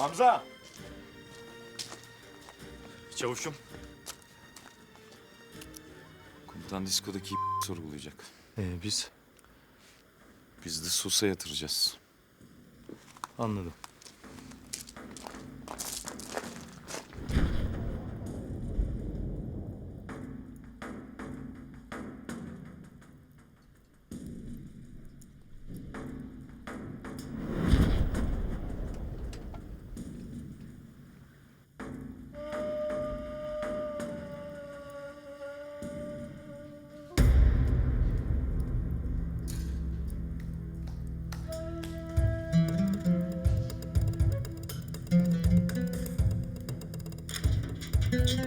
Hamza! Çavuşum. Komutan diskodaki sorgulayacak. Ee, biz Biz de Sus'a yatıracağız. anladım. Sorgun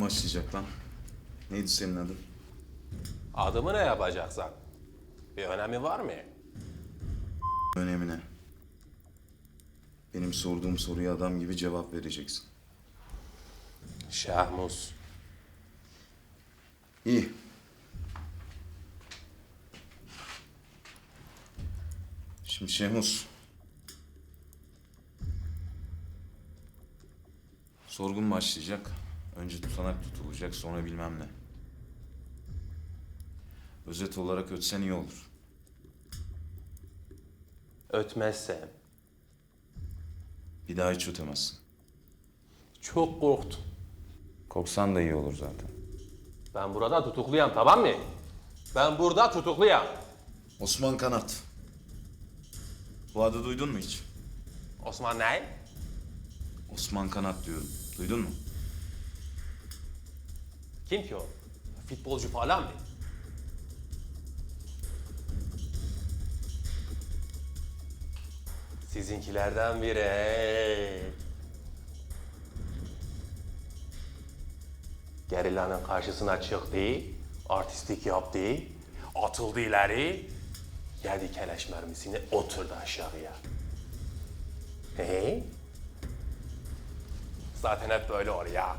başlayacak lan. Neydi senin adın? Adımı ne yapacaksan? Bir önemi var mı? Önemine. Benim sorduğum soruya adam gibi cevap vereceksin. Şahmus. İyi. Şimdi Şehmus. Sorgun başlayacak. Önce tutanak tutulacak, sonra bilmem ne. Özet olarak ötsen iyi olur. Ötmezsem Bir daha hiç ötemezsin. çok korktum. Korksan da iyi olur zaten. Ben burada tutukluyum tamam mı? Ben burada tutukluyum. Osman Kanat. Bu adı duydun mu hiç? Osman ne? Osman Kanat diyorum. Duydun mu? Kim ki o? Futbolcu falan mı? Sizinkilerden biri. Gerillanın karşısına çıktı, artistlik yaptı, atıldı ileri, yedi keleş mermisini oturdu aşağıya. He? Zaten hep böyle oluyor ya.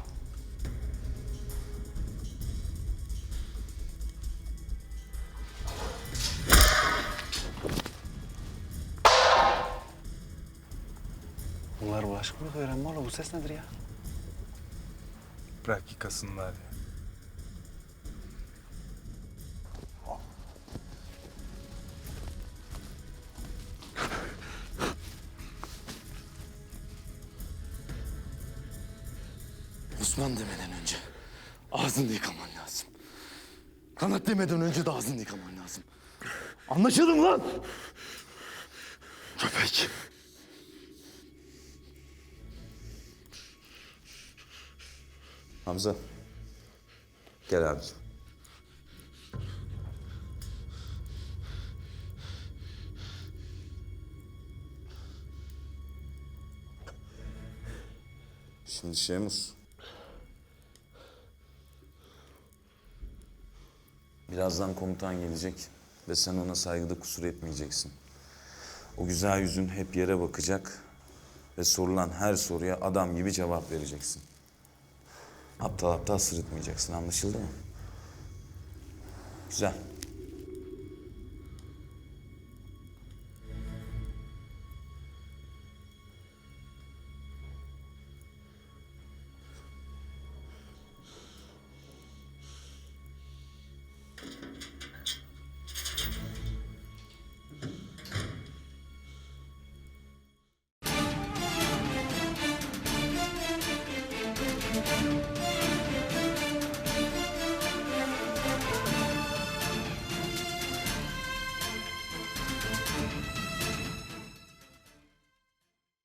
Bunlar bulaşıklık öğrenme oğlum. Bu ses nedir ya? Bırak yıkasınlar. Osman demeden önce ağzını yıkaman lazım. Kanat demeden önce de ağzını yıkaman lazım. Anlaşıldı mı lan? Köpek. Hamza. Gel abiciğim. Şimdi Şemus. Birazdan komutan gelecek ve sen ona saygıda kusur etmeyeceksin. O güzel yüzün hep yere bakacak ve sorulan her soruya adam gibi cevap vereceksin. Aptal aptal sırıtmayacaksın anlaşıldı mı? Güzel.